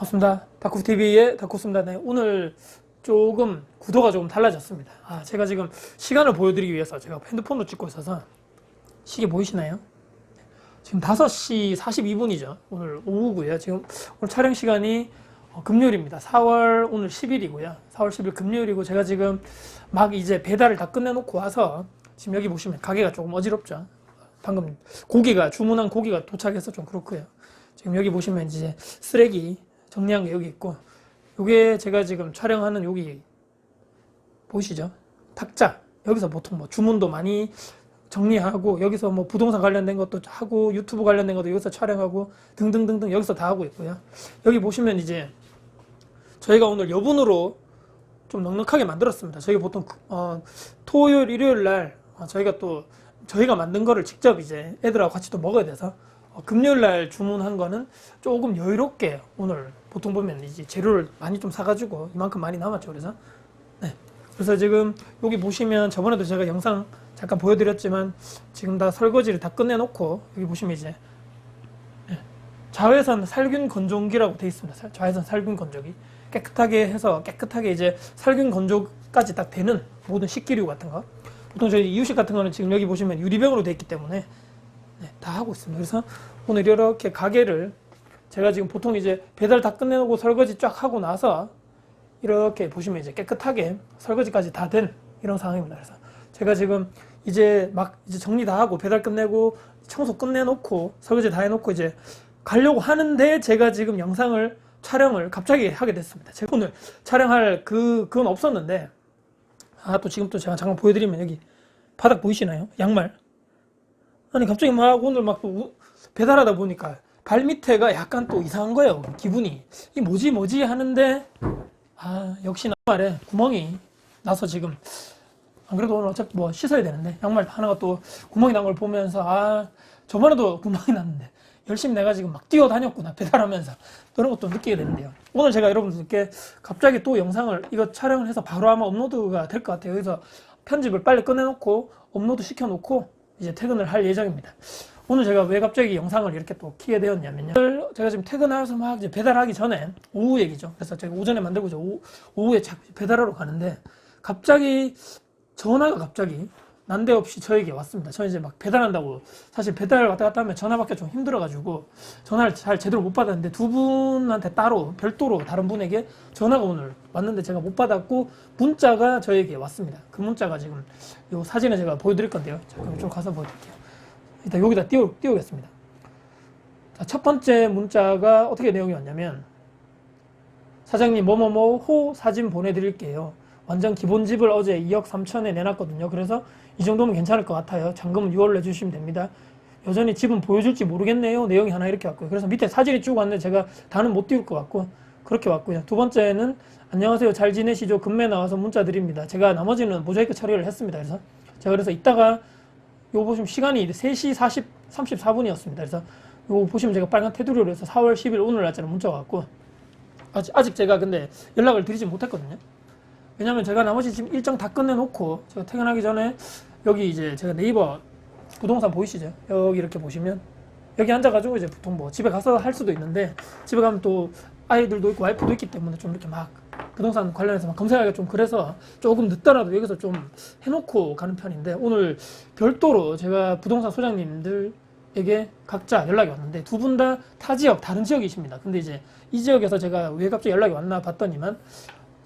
반갑습니다. 다쿠TV의 다쿠입니다. 네, 오늘 조금 구도가 조금 달라졌습니다. 아, 제가 지금 시간을 보여드리기 위해서 제가 핸드폰으로 찍고 있어서 시계 보이시나요? 지금 5시 42분이죠. 오늘 오후고요. 지금 오늘 촬영 시간이 어, 금요일입니다. 4월 오늘 10일이고요. 4월 10일 금요일이고 제가 지금 막 이제 배달을 다 끝내놓고 와서 지금 여기 보시면 가게가 조금 어지럽죠. 방금 고기가 주문한 고기가 도착해서 좀 그렇고요. 지금 여기 보시면 이제 쓰레기 정리한 게 여기 있고 요게 제가 지금 촬영하는 여기 보이시죠? 탁자 여기서 보통 뭐 주문도 많이 정리하고 여기서 뭐 부동산 관련된 것도 하고 유튜브 관련된 것도 여기서 촬영하고 등등등등 여기서 다 하고 있고요. 여기 보시면 이제 저희가 오늘 여분으로 좀 넉넉하게 만들었습니다. 저희 보통 어, 토요일 일요일 날 어, 저희가 또 저희가 만든 거를 직접 이제 애들하고 같이 또 먹어야 돼서 어, 금요일 날 주문한 거는 조금 여유롭게 오늘 보통 보면 이제 재료를 많이 좀 사가지고 이만큼 많이 남았죠. 그래서 네. 그래서 지금 여기 보시면 저번에도 제가 영상 잠깐 보여드렸지만 지금 다 설거지를 다 끝내놓고 여기 보시면 이제 네. 자외선 살균 건조기라고 돼 있습니다. 살- 자외선 살균 건조기 깨끗하게 해서 깨끗하게 이제 살균 건조까지 딱 되는 모든 식기류 같은 거. 보통 저희 이유식 같은 거는 지금 여기 보시면 유리병으로 돼 있기 때문에 네, 다 하고 있습니다. 그래서 오늘 이렇게 가게를 제가 지금 보통 이제 배달 다 끝내고 설거지 쫙 하고 나서 이렇게 보시면 이제 깨끗하게 설거지까지 다 된 이런 상황입니다. 그래서 제가 지금 이제 막 이제 정리 다 하고 배달 끝내고 청소 끝내놓고 설거지 다 해놓고 이제 가려고 하는데 제가 지금 영상을 촬영을 갑자기 하게 됐습니다. 제가 오늘 촬영할 그 그건 없었는데 아 또 지금 또 제가 잠깐 보여드리면 여기 바닥 보이시나요? 양말 아니 갑자기 막 오늘 우- 배달하다 보니까 발 밑에가 약간 또 이상한 거예요. 기분이 이 뭐지 뭐지 하는데 아 역시나 말에 구멍이 나서 지금 안 그래도 오늘 어차피 뭐 씻어야 되는데 양말 하나가 또 구멍이 난 걸 보면서 아 저번에도 구멍이 났는데 열심히 내가 지금 막 뛰어다녔구나 배달하면서 그런 것도 느끼게 되는데요. 오늘 제가 여러분들께 갑자기 또 영상을 이거 촬영을 해서 바로 아마 업로드가 될 것 같아요. 그래서 편집을 빨리 끝내놓고 업로드 시켜놓고 이제 퇴근을 할 예정입니다. 오늘 제가 왜 갑자기 영상을 이렇게 또 키게 되었냐면요. 제가 지금 퇴근해서 막 이제 배달하기 전에 오후 얘기죠. 그래서 제가 오전에 만들고 이제 오후, 자- 배달하러 가는데 갑자기 전화가 갑자기 난데없이 저에게 왔습니다. 저 이제 막 배달한다고 사실 배달 왔다 갔다 하면 전화 받기가 좀 힘들어가지고 전화를 잘 제대로 못 받았는데 두 분한테 따로 별도로 다른 분에게 전화가 오늘 왔는데 제가 못 받았고 문자가 저에게 왔습니다. 그 문자가 지금 요 사진에 제가 보여드릴 건데요. 잠깐 이쪽 가서 보여드릴게요. 일단 여기다 띄워, 띄우겠습니다. 자, 첫 번째 문자가 어떻게 내용이 왔냐면 사장님 뭐뭐뭐 호 사진 보내드릴게요. 완전 기본 집을 어제 2억 3천에 내놨거든요. 그래서 이 정도면 괜찮을 것 같아요. 잔금은 6월로 내주시면 됩니다. 여전히 집은 보여줄지 모르겠네요. 내용이 하나 이렇게 왔고요. 그래서 밑에 사진이 쭉 왔는데 제가 다는 못 띄울 것 같고 그렇게 왔고요. 두 번째는 안녕하세요. 잘 지내시죠? 금매 나와서 문자 드립니다. 제가 나머지는 모자이크 처리를 했습니다. 그래서 제가 그래서 이따가 요 보시면 시간이 3시 40, 34분이었습니다. 그래서 요 보시면 제가 빨간 테두리로 해서 4월 10일 오늘 날짜로 문자가 왔고 아직, 아직 제가 근데 연락을 드리지 못했거든요. 왜냐면 제가 나머지 지금 일정 다 끝내놓고 제가 퇴근하기 전에 여기 이제 제가 네이버 부동산 보이시죠? 여기 이렇게 보시면 여기 앉아가지고 이제 보통 뭐 집에 가서 할 수도 있는데 집에 가면 또 아이들도 있고 와이프도 있기 때문에 좀 이렇게 막 부동산 관련해서 막 검색하기가 좀 그래서 조금 늦더라도 여기서 좀 해놓고 가는 편인데 오늘 별도로 제가 부동산 소장님들에게 각자 연락이 왔는데 두 분 다 타 지역 다른 지역이십니다. 근데 이제 이 지역에서 제가 왜 갑자기 연락이 왔나 봤더니만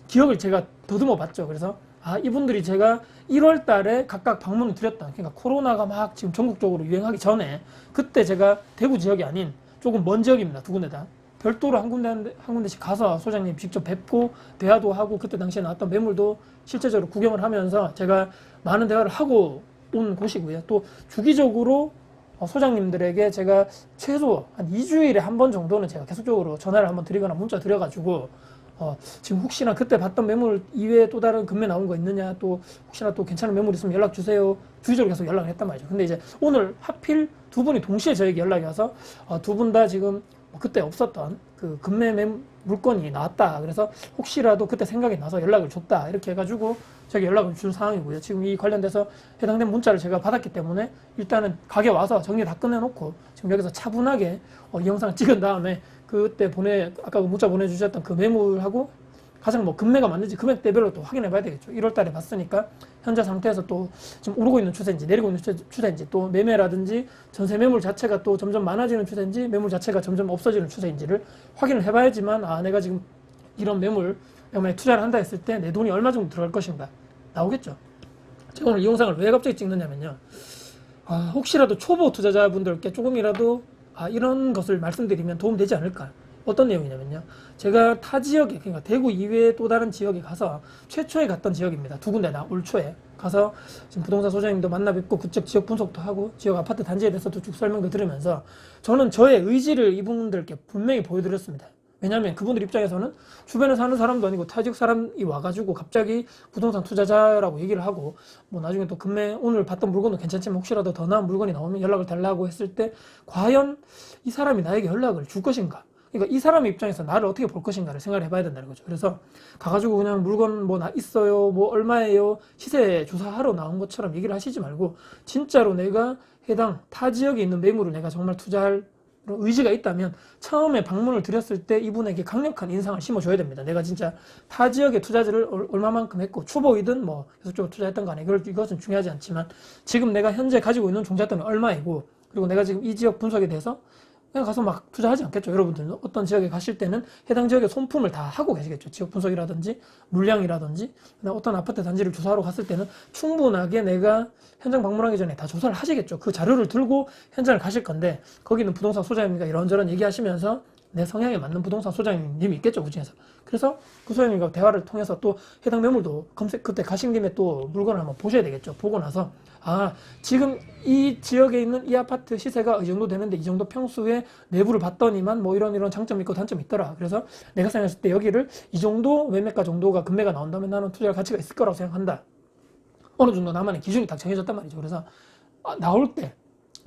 기억을 제가 더듬어 봤죠. 그래서 아 이분들이 제가 1월 달에 각각 방문을 드렸던 그러니까 코로나가 막 지금 전국적으로 유행하기 전에 그때 제가 대구 지역이 아닌 조금 먼 지역입니다. 두 군데 다. 별도로 한 군데 한 군데씩 가서 소장님 직접 뵙고 대화도 하고 그때 당시에 나왔던 매물도 실제적으로 구경을 하면서 제가 많은 대화를 하고 온 곳이고요. 또 주기적으로 어, 소장님들에게 제가 최소 한 2주일에 한 번 정도는 제가 계속적으로 전화를 한번 드리거나 문자 드려가지고 어, 지금 혹시나 그때 봤던 매물 이외에 또 다른 금매 나온 거 있느냐 또 혹시나 또 괜찮은 매물 있으면 연락 주세요 주기적으로 계속 연락을 했단 말이죠 근데 이제 오늘 하필 두 분이 동시에 저에게 연락이 와서 어, 두 분 다 지금 뭐 그때 없었던 그 금매매 물건이 나왔다. 그래서 혹시라도 그때 생각이 나서 연락을 줬다. 이렇게 해가지고 저에게 연락을 준 상황이고요. 지금 이 관련돼서 해당된 문자를 제가 받았기 때문에 일단은 가게 와서 정리 다 끝내놓고 지금 여기서 차분하게 어, 이 영상을 찍은 다음에 그때 보내 아까 그 문자 보내주셨던 그 매물하고 가장 뭐 금매가 맞는지 금액대별로 또 확인해 봐야 되겠죠. 1월 달에 봤으니까 현재 상태에서 또 지금 오르고 있는 추세인지 내리고 있는 추세- 추세인지 또 매매라든지 전세 매물 자체가 또 점점 많아지는 추세인지 매물 자체가 점점 없어지는 추세인지를 확인을 해 봐야지만 아 내가 지금 이런 매물 매물에 투자를 한다 했을 때 내 돈이 얼마 정도 들어갈 것인가 나오겠죠. 제가 오늘 이 영상을 왜 갑자기 찍느냐면요. 아, 혹시라도 초보 투자자분들께 조금이라도 아, 이런 것을 말씀드리면 도움되지 않을까. 어떤 내용이냐면요. 제가 타 지역에, 그러니까 대구 이외에 또 다른 지역에 가서 최초에 갔던 지역입니다. 두 군데나 올 초에 가서 지금 부동산 소장님도 만나 뵙고 그쪽 지역 분석도 하고 지역 아파트 단지에 대해서도 쭉 설명도 들으면서 저는 저의 의지를 이분들께 분명히 보여드렸습니다. 왜냐하면 그분들 입장에서는 주변에 사는 사람도 아니고 타 지역 사람이 와가지고 갑자기 부동산 투자자라고 얘기를 하고 뭐 나중에 또 금매 오늘 봤던 물건도 괜찮지만 혹시라도 더 나은 물건이 나오면 연락을 달라고 했을 때 과연 이 사람이 나에게 연락을 줄 것인가? 그러니까 이 사람의 입장에서 나를 어떻게 볼 것인가를 생각을 해봐야 된다는 거죠. 그래서 가가지고 그냥 물건 뭐 나 있어요, 뭐 얼마예요, 시세 조사하러 나온 것처럼 얘기를 하시지 말고 진짜로 내가 해당 타 지역에 있는 매물을 내가 정말 투자할 의지가 있다면 처음에 방문을 드렸을 때 이분에게 강력한 인상을 심어줘야 됩니다. 내가 진짜 타 지역에 투자를 얼- 얼마만큼 했고 초보이든 뭐 계속적으로 투자했던 간에 이것은 중요하지 않지만 지금 내가 현재 가지고 있는 종잣돈이 얼마이고 그리고 내가 지금 이 지역 분석에 대해서 그냥 가서 막 투자하지 않겠죠. 여러분들은 어떤 지역에 가실 때는 해당 지역의 손품을 다 하고 계시겠죠. 지역 분석이라든지 물량이라든지 어떤 아파트 단지를 조사하러 갔을 때는 충분하게 내가 현장 방문하기 전에 다 조사를 하시겠죠. 그 자료를 들고 현장을 가실 건데 거기는 부동산 소장님과 이런저런 얘기하시면서 내 성향에 맞는 부동산 소장님이 있겠죠, 그 중에서. 그래서 그 소장님과 대화를 통해서 또 해당 매물도 검색, 그때 가신 김에 또 물건을 한번 보셔야 되겠죠. 보고 나서, 아, 지금 이 지역에 있는 이 아파트 시세가 이 정도 되는데 이 정도 평수에 내부를 봤더니만 뭐 이런 이런 장점이 있고 단점이 있더라. 그래서 내가 생각했을 때 여기를 이 정도 매매가 정도가 금매가 나온다면 나는 투자할 가치가 있을 거라고 생각한다. 어느 정도 나만의 기준이 딱 정해졌단 말이죠. 그래서 아, 나올 때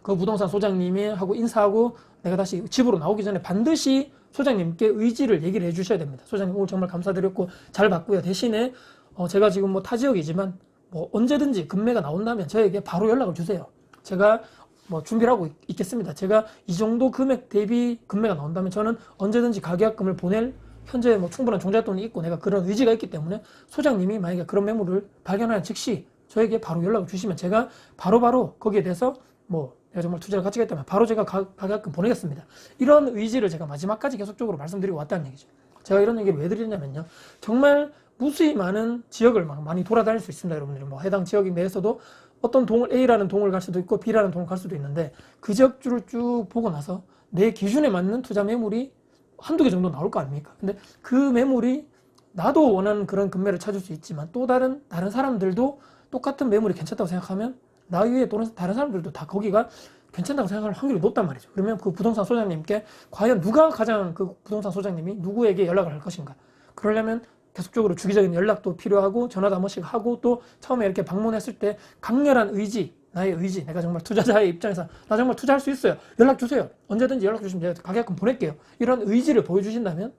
그 부동산 소장님이 하고 인사하고 내가 다시 집으로 나오기 전에 반드시 소장님께 의지를 얘기를 해주셔야 됩니다. 소장님 오늘 정말 감사드렸고 잘 봤고요. 대신에 어, 제가 지금 뭐 타 지역이지만 뭐 언제든지 금매가 나온다면 저에게 바로 연락을 주세요. 제가 뭐 준비를 하고 있- 있겠습니다. 제가 이 정도 금액 대비 금매가 나온다면 저는 언제든지 가계약금을 보낼 현재 뭐 충분한 종잣돈이 있고 내가 그런 의지가 있기 때문에 소장님이 만약에 그런 매물을 발견하는 즉시 저에게 바로 연락을 주시면 제가 바로바로 거기에 대해서 뭐 내가 정말 투자를 가치가 있다면 바로 제가 가, 가계약금 보내겠습니다. 이런 의지를 제가 마지막까지 계속적으로 말씀드리고 왔다는 얘기죠. 제가 이런 얘기를 왜 드리냐면요. 정말 무수히 많은 지역을 막 많이 돌아다닐 수 있습니다, 여러분들이. 뭐 해당 지역 내에서도 어떤 동을 A라는 동을 갈 수도 있고 B라는 동을 갈 수도 있는데 그 지역주를 쭉 보고 나서 내 기준에 맞는 투자 매물이 한두 개 정도 나올 거 아닙니까? 근데 그 매물이 나도 원하는 그런 금매를 찾을 수 있지만 또 다른 다른 사람들도 똑같은 매물이 괜찮다고 생각하면 나 이외에 다른 사람들도 다 거기가 괜찮다고 생각할 확률이 높단 말이죠. 그러면 그 부동산 소장님께 과연 누가 가장 그 부동산 소장님이 누구에게 연락을 할 것인가? 그러려면 계속적으로 주기적인 연락도 필요하고 전화도 한 번씩 하고 또 처음에 이렇게 방문했을 때 강렬한 의지, 나의 의지, 내가 정말 투자자의 입장에서 나 정말 투자할 수 있어요. 연락 주세요. 언제든지 연락 주시면 제가 가격금 보낼게요. 이런 의지를 보여주신다면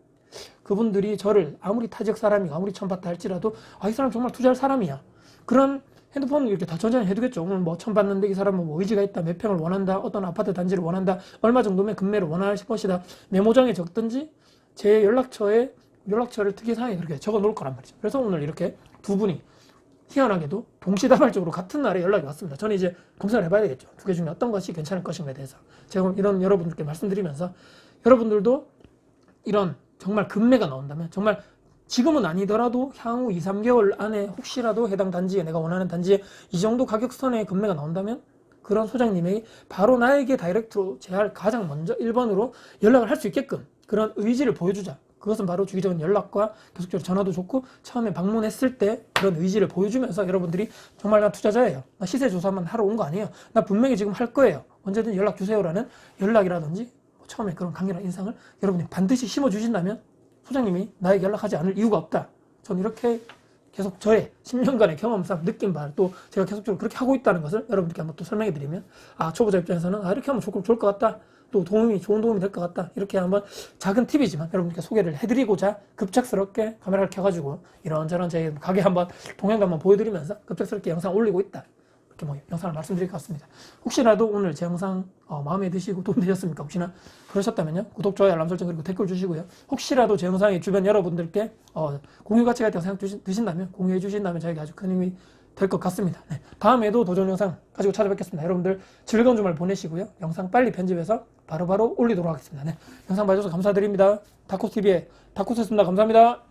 그분들이 저를 아무리 타지역 사람이고 아무리 봤다 할지라도 아 이 사람 정말 투자할 사람이야. 그런 핸드폰을 이렇게 다 전전히 해두겠죠. 오늘 뭐 처음 봤는데 이 사람은 뭐 의지가 있다, 몇 평을 원한다, 어떤 아파트 단지를 원한다, 얼마 정도면 금매를 원할 것이다. 메모장에 적든지 제 연락처에 연락처를 특이사항에 그렇게 적어 놓을 거란 말이죠. 그래서 오늘 이렇게 두 분이 희한하게도 동시다발적으로 같은 날에 연락이 왔습니다. 저는 이제 검사를 해봐야 되겠죠. 두 개 중에 어떤 것이 괜찮을 것인가에 대해서. 제가 이런 여러분들께 말씀드리면서 여러분들도 이런 정말 금매가 나온다면 정말 지금은 아니더라도 향후 2, 3개월 안에 혹시라도 해당 단지에 내가 원하는 단지에 이 정도 가격선에 금매가 나온다면 그런 소장님이 바로 나에게 다이렉트로 제할 가장 먼저 1번으로 연락을 할 수 있게끔 그런 의지를 보여주자. 그것은 바로 주기적인 연락과 계속적으로 전화도 좋고 처음에 방문했을 때 그런 의지를 보여주면서 여러분들이 정말 나 투자자예요. 나 시세 조사만 하러 온 거 아니에요. 나 분명히 지금 할 거예요. 언제든 연락 주세요라는 연락이라든지 뭐 처음에 그런 강렬한 인상을 여러분이 반드시 심어주신다면 소장님이 나에게 연락하지 않을 이유가 없다. 전 이렇게 계속 저의 10년간의 경험상 느낀 바를 또 제가 계속적으로 그렇게 하고 있다는 것을 여러분들께 한번 또 설명해 드리면 아 초보자 입장에서는 아 이렇게 하면 좋을, 좋을 것 같다. 또 도움이 좋은 도움이 될 것 같다 이렇게 한번 작은 팁이지만 여러분께 소개를 해드리고자 급작스럽게 카메라를 켜가지고 이런저런 제 가게 한번 동영상 한번 보여드리면서 급작스럽게 영상 올리고 있다 이렇게 뭐 영상을 말씀드릴 것 같습니다. 혹시라도 오늘 제 영상 어, 마음에 드시고 도움 되셨습니까? 혹시나 그러셨다면요 구독 좋아요 알람 설정 그리고 댓글 주시고요. 혹시라도 제 영상이 주변 여러분들께 어, 공유 가치가 있다고 생각 주시- 드신다면 공유해 주신다면 저에게 아주 큰 힘이 될 것 같습니다. 네, 다음에도 도전 영상 가지고 찾아뵙겠습니다. 여러분들 즐거운 주말 보내시고요. 영상 빨리 편집해서 바로바로 올리도록 하겠습니다. 네, 영상 봐주셔서 감사드립니다. 다코TV의 다코스였습니다. 감사합니다.